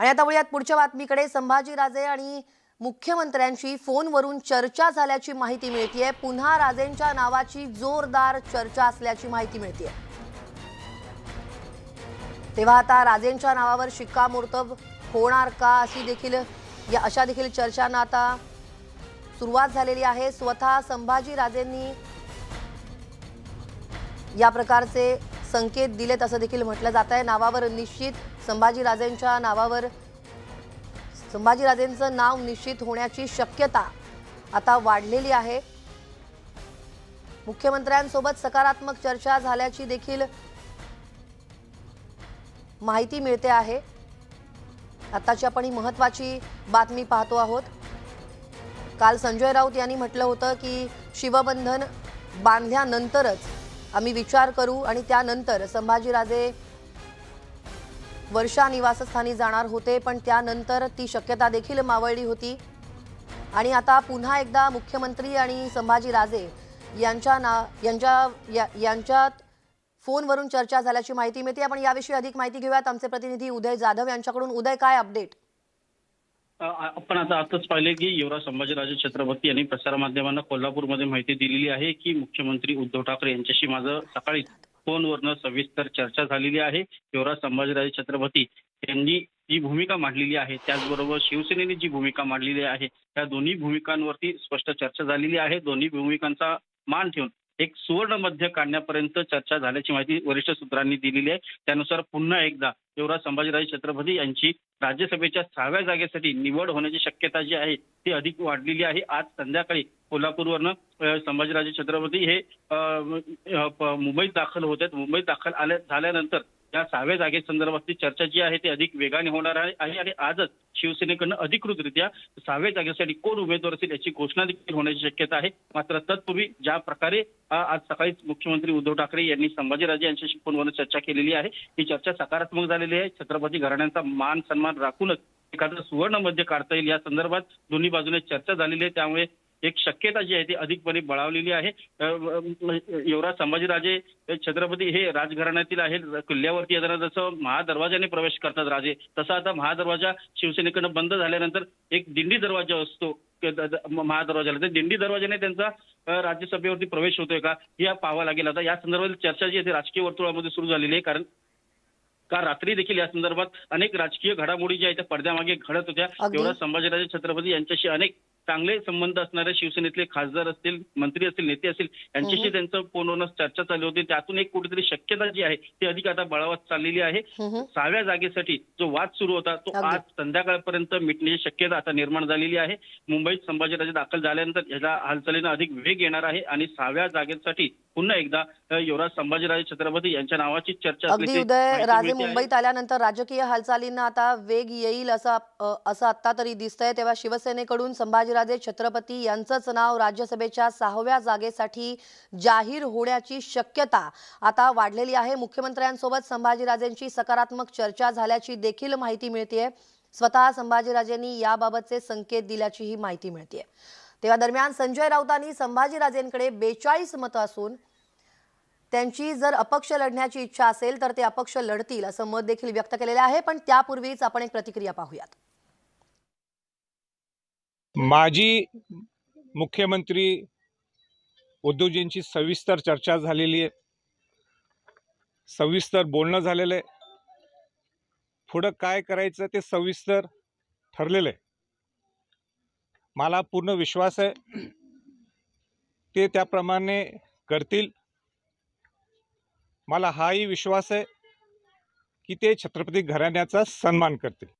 आणि आता वळूयात पुढच्या बातमीकडे. संभाजीराजे आणि मुख्यमंत्र्यांशी फोनवरून चर्चा झाल्याची माहिती मिळतीये. पुन्हा राजेंच्या नावाची जोरदार चर्चा असल्याची माहिती मिळतीये. तेव्हा आता राजेंच्या नावावर शिक्कामोर्तब होणार का अशी देखील या अशा देखील चर्चांना आता सुरुवात झालेली आहे. स्वतः संभाजीराजेंनी या प्रकारचे संकेत दिलेत असं देखील म्हटलं जात आहे नावावर निश्चित संभाजीराजेंच्या नावावर संभाजीराजेंचं नाव निश्चित होण्याची शक्यता आता वाढलेली आहे. मुख्यमंत्र्यांसोबत सकारात्मक चर्चा झाल्याची देखील माहिती मिळते आहे. आताची आपण ही महत्वाची बातमी पाहतो आहोत. काल संजय राऊत यांनी म्हटलं होतं की शिवबंधन बांधल्यानंतरच आम्ही विचार करू आणि त्यानंतर संभाजीराजे वर्षा निवासस्थानी जाणार होते पण त्यानंतर ती शक्यता देखील मावळली होती. आणि आता पुन्हा एकदा मुख्यमंत्री आणि संभाजी राजे यांच्या ना यांच्या या- यांच्यात फोनवरून चर्चा झाल्याची माहिती मिळते. आपण याविषयी अधिक माहिती घेऊयात. आमचे प्रतिनिधी उदय जाधव यांच्याकडून. उदय काय अपडेट? आपण आता आताच पाहिले की युवराज संभाजीराजे छत्रपती यांनी प्रसारमाध्यमांना कोल्हापूरमध्ये माहिती दिलेली आहे की मुख्यमंत्री उद्धव ठाकरे यांच्याशी माझं सकाळी फोनवरनं सविस्तर चर्चा झालेली आहे. युवराज संभाजीराजे छत्रपती यांनी जी भूमिका मांडलेली आहे त्याचबरोबर शिवसेनेने जी भूमिका मांडलेली आहे त्या दोन्ही भूमिकांवरती स्पष्ट चर्चा झालेली आहे. दोन्ही भूमिकांचा मान ठेवून एक सुवर्ण मध्य काढण्यापर्यंत चर्चा झाल्याची माहिती वरिष्ठ सूत्रांनी दिलेली आहे. त्यानुसार पुन्हा एकदा युवराज संभाजीराजे छत्रपती यांची राज्यसभेच्या सहाव्या जागेसाठी निवड होण्याची शक्यता जी आहे ती अधिक वाढलेली आहे. आज संध्याकाळी कोल्हापूरवरनं संभाजीराजे छत्रपती हे मुंबईत दाखल होत आहेत. मुंबईत दाखल आल्या झाल्यानंतर या सहाव्या जागेसंदर्भातली चर्चा जी आहे ती अधिक वेगाने होणार आहे आणि आजच शिवसेनेकडनं अधिकृतरित्या सहाव्या जागेसाठी कोण उमेदवार असेल याची घोषणा देखील होण्याची शक्यता आहे. मात्र तत्पूर्वी ज्या प्रकारे आज सकाळी मुख्यमंत्री उद्धव ठाकरे यांनी संभाजीराजे यांच्याशी फोनवर चर्चा केलेली आहे ही चर्चा सकारात्मक झाली आलेली आहे. छत्रपती घराण्यांचा मान सन्मान राखूनच एखादं सुवर्ण मध्य काढता येईल. या संदर्भात दोन्ही बाजूने चर्चा झालेली आहे. त्यामुळे एक शक्यता जी आहे ती अधिकपणे बळावलेली आहे. युवराज संभाजीराजे छत्रपती हे राजघराण्यातील आहेत. किल्ल्यावरती येताना जसं महादरवाजाने प्रवेश करतात राजे तसा आता महादरवाजा शिवसेनेकडनं बंद झाल्यानंतर एक दिंडी दरवाजा असतो. महादरवाजाला. तर दिंडी दरवाजाने त्यांचा राज्यसभेवरती प्रवेश होतोय का? हे पाहावं लागेल. आता या संदर्भात चर्चा जी आहे ती राजकीय वर्तुळामध्ये सुरू झालेली आहे. कारण का रात्री देखील या संदर्भात अनेक राजकीय घडामोडी ज्या आहेत त्या पडद्यामागे घडत होत्या. युवराज संभाजीराजे छत्रपती यांच्याशी अनेक चांगले संबंध असणारे शिवसेनेतले खासदार असतील मंत्री असतील नेते असतील यांच्याशी. त्यांचं फोनवरून चर्चा चालू होती त्यातून एक कुठेतरी शक्यता जी आहे ती अधिक आता बळावत चाललेली आहे. सहाव्या जागेसाठी जो वाद सुरू होता तो. आज संध्याकाळपर्यंत मिटण्याची शक्यता आता निर्माण झालेली आहे मुंबईत संभाजीराजे दाखल झाल्यानंतर याच्या हालचालीनं अधिक वेग येणार आहे आणि सहाव्या जागेसाठी पुन्हा एकदा युवराज संभाजीराजे छत्रपती यांच्या नावाची चर्चा अगदी उदय राजे. मुंबईत आल्यानंतर राजकीय हालचालींना आता वेग येईल असं असं आता तरी दिसतंय तेव्हा शिवसेनेकडून संभाजीराजे छत्रपती यांचंच नाव राज्यसभेच्या सहाव्या जागेसाठी जाहीर होण्याची शक्यता आता वाढलेली आहे. मुख्यमंत्र्यांसोबत संभाजीराजेंची सकारात्मक चर्चा झाल्याची देखील माहिती मिळतेय. स्वतः संभाजीराजेंनी याबाबतचे संकेत दिल्याची ही माहिती मिळतेय. तेव्हा दरम्यान संजय राऊतांनी संभाजीराजेंकडे बेचाळीस मतं असून त्यांची जर अपक्ष लढण्याची इच्छा असेल तर ते अपक्ष लढतील असं मत देखील व्यक्त केलेलं आहे. पण त्यापूर्वीच आपण एक प्रतिक्रिया पाहूयात. माजी मुख्यमंत्री उद्धवजींची सविस्तर चर्चा झालेली आहे. सविस्तर बोलणं झालेलं आहे. पुढं काय करायचं ते सविस्तर ठरलेलं आहे. मला पूर्ण विश्वास आहे. ते त्याप्रमाणे करतील. मला हाही विश्वास आहे की ते छत्रपती घराण्याचा सन्मान करतील.